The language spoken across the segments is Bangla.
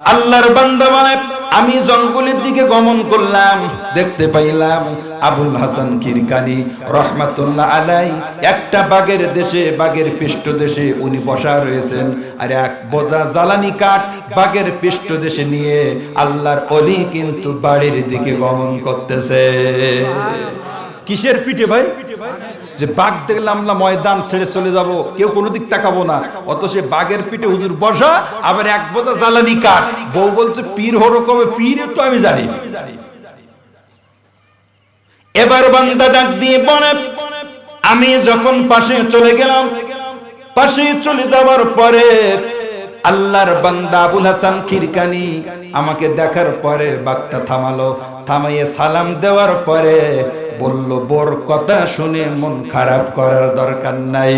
আল্লাহর বান্দা বলে আমি জঙ্গলের দিকে গমন করলাম, দেখতে পাইলাম আবুল হাসান কিরকানি রহমাতুল্লাহ আলাই, একটা বাগের দেশে বাগের পৃষ্ঠ দেশে উনি বসা রয়েছেন। আর এক বোঝা জ্বালানি কাঠ বাগের পৃষ্ঠ দেশে নিয়ে আল্লাহর অলি কিন্তু বাড়ির দিকে গমন করতেছে। কিসের পিঠে ভাই? যে বাঘ দেখলাম না ময়দান ছেড়ে চলে যাব, কেউ কোনো দিক তাকাবো না। অত সে বাঘের পিঠে হুজুর বসা, আবার এক বোঝা জ্বালানি কাঠ। বউ বলছে, পীর হরকমে পীর তো আমি জানি এবার বান্দা ডাক দিয়ে বনে আমি যখন পাশে চলে গেলাম, পাশে চলে যাওয়ার পরে আল্লাহর বান্দা আবুল হাসান খিরকানি, আমাকে দেখার পরে বাঘটা থামালো, থামাইয়ে সালাম দেওয়ার পরে বলল, বোর কথা শুনে মন খারাপ করার দরকার নাই।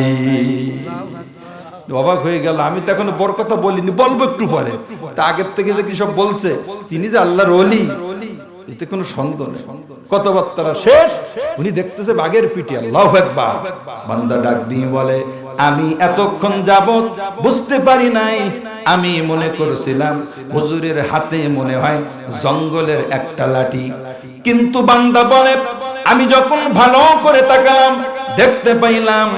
অবাক হয়ে গেল। আমি তো এখন বর কথা বলিনি, বলব একটু পরে। তা আগের থেকে যে কি সব বলছে, তিনি যে আল্লাহর অলি এতে কোনো সন্দেহ নেই। কথাবার্তারা শেষ? উনি দেখতেছে বাঘের পিটি আল্লাহ একবার বান্দা ডাক দিয়ে বলে, আমি এতক্ষণ যাবত বুঝতে পারি নাই। আমি মনে করেছিলাম হুজুরের হাতে মনে হয় জঙ্গলের একটা লাঠি। কিন্তু বান্দা বলে, আমি যখন ভালো করে তাকালাম দেখতে পাইলাম,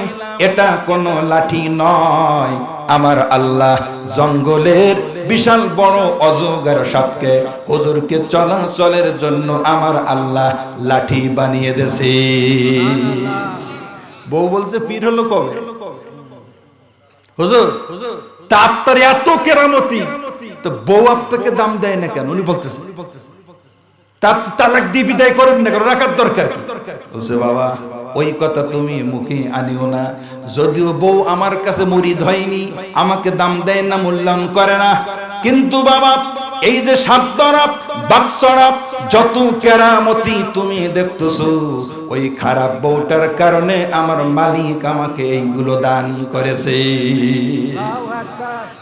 এটা কোনো লাঠি নয়। আমার আল্লাহ জঙ্গলের বিশাল বড় অজগর সাপকে হুজুরকে চলাচলের জন্য আমার আল্লাহ লাঠি বানিয়ে দেছে বউ বলছে, পীর হলো কবে? হুজুর, তা আপনার এত কেরামতি। তো বউ আপনাকে দাম দেয় না কেন? উনি বলতেছে। তার তালাক দিয়ে বিদায় করেন না কেন? রাখার দরকার কি? বলছে, বাবা ওই কথা তুমি মুখে আনিও না। যদিও বউ আমার কাছে মুড়ি হয়নি আমাকে দাম দেয় না, মূল্যায়ন করে না। কিন্তু বাবা, এই যে সাতরাপ বাক্সরফ, যত কেরামতি তুমি দেখতেছো ওই খারাপ বউটার কারণে আমার মালিক আমাকে এইগুলো দান করেছে।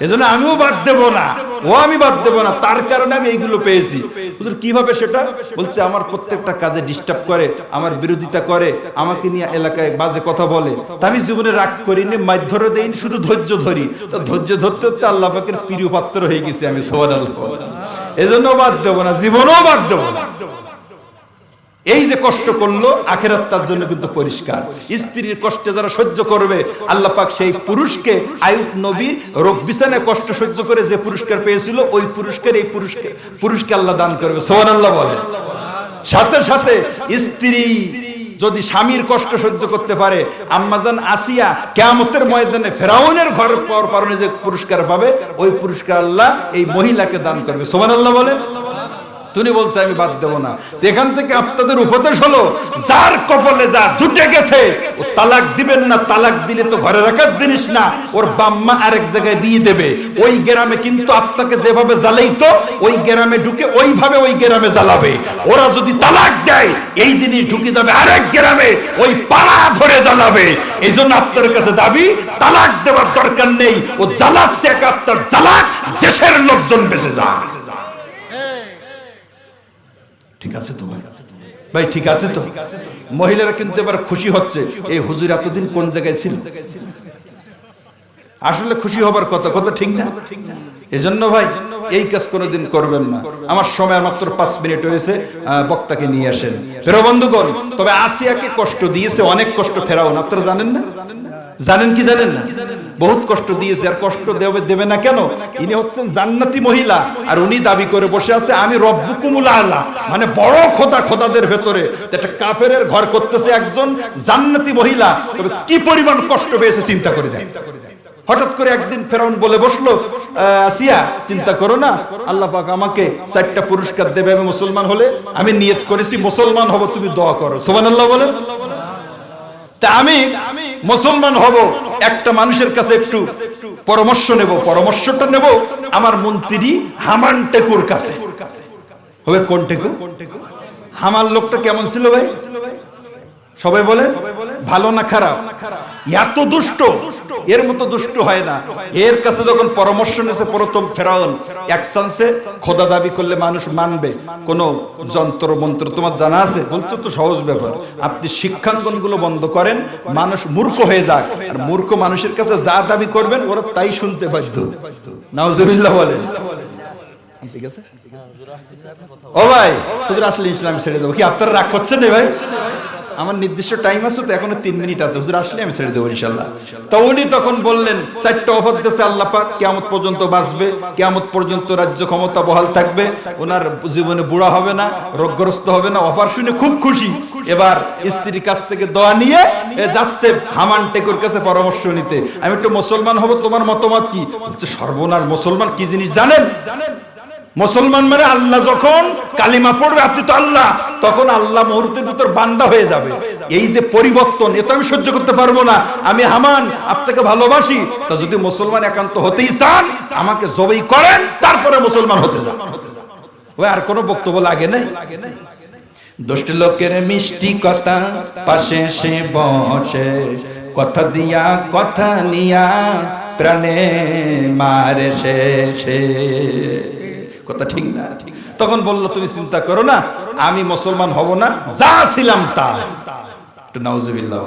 এজন্য আমিও বাদ দেব না। ও আমি বাদ দেব না, তার কারণে আমি এইগুলো পেয়েছি। কীভাবে সেটা? বলছে, আমার প্রত্যেকটা কাজে ডিস্টার্ব করে, আমার বিরোধিতা করে, আমাকে নিয়ে এলাকায় বাজে কথা বলে। আমি জীবনে রাগ করিনি মাধ্যর দেইনি, শুধু ধৈর্য ধরি। তো ধৈর্য ধরতে ধরতে আল্লাহ পাকের প্রিয় পাত্র হয়ে গেছি আমি সোহান এজন্য বাদ দেব না, জীবনেও বাদ দেব না। এই যে কষ্ট করল, আখেরাত তার জন্য কিন্তু পরিষ্কার। স্ত্রীর কষ্টে যারা সহ্য করবে, আল্লাহ পাক সেই পুরুষকে, আয়ুব নবীর রোগ বিছানায় কষ্ট সহ্য করে যে পুরস্কার পেয়েছিল, ওই পুরস্কার, এই পুরস্কার পুরুষকে আল্লাহ দান করবে। সোহান আল্লাহ বলে। সাথে সাথে স্ত্রী যদি স্বামীর কষ্ট সহ্য করতে পারে আম্মাজান আসিয়া কেয়ামতের ময়দানে ফেরাউনের ঘর পর পারণে যে পুরস্কার পাবে, ওই পুরস্কার আল্লাহ এই মহিলাকে দান করবে। সোমান আল্লাহ বলে। তুমি বলছে, আমি বাদ দেবো না। এখান থেকে আপনাদের উপদেশ হলো, যার কপালে যা জুটে গেছে, ও তালাক দিবেন না, তালাক দিলে তো ঘরে রাখার জিনিস না। ওর বাম্মা আরেক জায়গায় বিয়ে দেবে। ওই গ্রামে কিন্তু আপনাকে যেভাবে জ্বালাইতো, ওই গ্রামে ঢুকে ওইভাবে ওই গ্রামে জ্বালাবে। ওরা যদি তালাক দেয়, এই জিনিস ঢুকে যাবে আরেক গ্রামে, ওই পাড়া ধরে জ্বালাবে। এই জন্য আপনার কাছে দাবি, তালাক দেওয়ার দরকার নেই। ও জ্বালাচ্ছে এক আপনার জ্বালাক, দেশের লোকজন বেঁচে যায় ঠিক আছে তো? ভাই ভাই ঠিক আছে তো? মহিলারা কিন্তু এবার খুশি হচ্ছে। এই হুজুর এতদিন কোন জায়গায় ছিল? আসলে খুশি হবার কথা কথা ঠিক না? এজন্য ভাই, এই কাজ কোনোদিন করবেন না। আমার সময় মাত্র পাঁচ মিনিট হয়েছে বক্তাকে নিয়ে আসেন। ফেরো বন্ধুগণ, তবে আসিয়াকে কষ্ট দিয়েছে, অনেক কষ্ট ফেরাও না আপনারা জানেন না? জানেন কি জানেন না? বহুত কষ্ট দিয়েছে, আর কষ্ট দেবে দেবে না কেন? ইনি হচ্ছেন জান্নাতি মহিলা, আর উনি দাবি করে বসে আছে, আমি রব্বুকুমুল আলা মানে বড় খোদা খোদাদের ভেতরে। একটা কাফেরের ঘর করতেছে একজন জান্নাতি মহিলা, তবে কি পরিমাণ কষ্ট পেয়েছে চিন্তা করে দেয় হঠাৎ করে একদিন ফেরাউন বলে বসল আসিয়া, চিন্তা করো না, আল্লাহ পাক আমাকে চারটা পুরস্কার দেবে, আমি মুসলমান হলে, আমি নিয়ত করেছি, মুসলমান হব, তুমি দোয়া করো। সোমান আল্লাহ বলেন। তা আমি মুসলমান হব, একটা মানুষের কাছে একটু পরামর্শ নেব, পরামর্শটা নেব আমার মন্ত্রী হামান টেকুর কাছে। হবে কোন টেকু? হামার লোকটা কেমন ছিল ভাই? সবাই বলেন, ভালো না খারাপ? এত দুষ্ট। এর মতো দুষ্ট হয় না। এর কাছে যখন পরামর্শ নিয়েছে প্রথম ফেরাউন, এক চান্সে খোদা দাবি করলে মানুষ মানবে। কোন যন্ত্র, মন্ত্র তোমার জানা আছে? বলছো তো সহজ ব্যাপার। আপনি শিক্ষাঙ্গনগুলো বন্ধ করেন, মানুষ মূর্খ হয়ে যাক। আর মূর্খ মানুষের কাছে যা দাবি করবেন, ওরা তাই শুনতে বাধ্য। নাউজুবিল্লাহ বলেন। ঠিক আছে? ও ভাই, হুজুর আসলে ইসলাম ছেড়ে দেবো। কি আপনারা রাগ করছেন ভাই? আমার নির্দিষ্ট টাইম আছে তো এখনও তিন মিনিট আছে। হুজুর আসলে আমি ছেড়ে দেবো ইনশাল্লাহ। তো উনি তখন বললেন, চারটা অফার দিতেছে আল্লাহ পাক কেমত পর্যন্ত বাঁচবে কেমত পর্যন্ত রাজ্য ক্ষমতা বহাল থাকবে ওনার জীবনে বুড়া হবে না, রোগগ্রস্ত হবে না। অফার শুনে খুব খুশি। এবার স্ত্রীর কাছ থেকে দোয়া নিয়ে যাচ্ছে হামান টেকুর কাছে পরামর্শ নিতে। আমি একটু মুসলমান হব, তোমার মতামত কি? বলছে, সর্বনাশ মুসলমান, কি জিনিস জানেন জানেন? মুসলমান মানে আল্লাহ যখন কালিমা পড়বে, আপনি তো আল্লাহ, তখন আল্লাহ মুহূর্তের ভিতর বান্দা হয়ে যাবে। এই যে পরিবর্তন এটা আমি সহ্য করতে পারব না। আমি হামান, আপনাকে ভালোবাসি। তা যদি মুসলমান একান্ত হতেই চান, আমাকে জবাই করেন, তারপরে মুসলমান হতে যান। ওই আর কোনো বক্তব্য লাগে নাই? দশটি লোকের মিষ্টি কথা পাশে সে বসে, কথা দিয়া, কথা নিয়া, প্রাণে মারে সে। কথা ঠিক না? তখন বলল, তুমি চিন্তা করো না, আমি মুসলমান হব না, যা ছিলাম তা। নাউজুবিল্লাহ।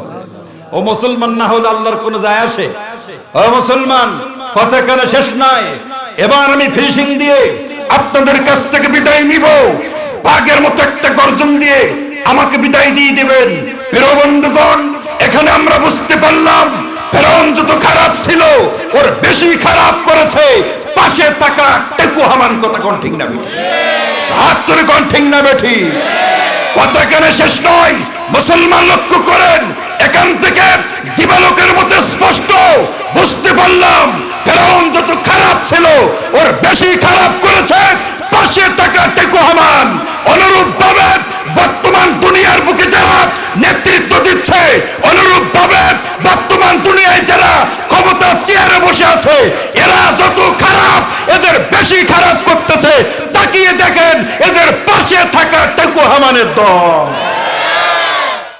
ও মুসলমান না হলে আল্লাহর কোনো যায় আসে? ও মুসলমান কথা কেন শেষ নয় এবার আমি ফিনিশিং দিয়ে আপনাদের কাছ থেকে বিদায় নিব। বাঘের মতো একটা গর্জন দিয়ে আমাকে বিদায় দিয়ে দিবেন। প্রিয় বন্ধুগণ, এখানে আমরা বুঝতে পারলাম ফেরাউন যত খারাপ ছিল, ওর বেশি খারাপ করেছে। পাশে থাকা টেকু হামান কথা কোন ঠিক না বেঠি? হাত ধরে কোন ঠিক না বেঠি? কথা কেন শেষ নয়? মুসলমান লক্ষ্য করেন, এখান থেকে দিবালোকের মতো স্পষ্ট বুঝতে পারলাম, ফেরাউন যত খারাপ ছিল, ওর বেশি খারাপ করেছে। দল।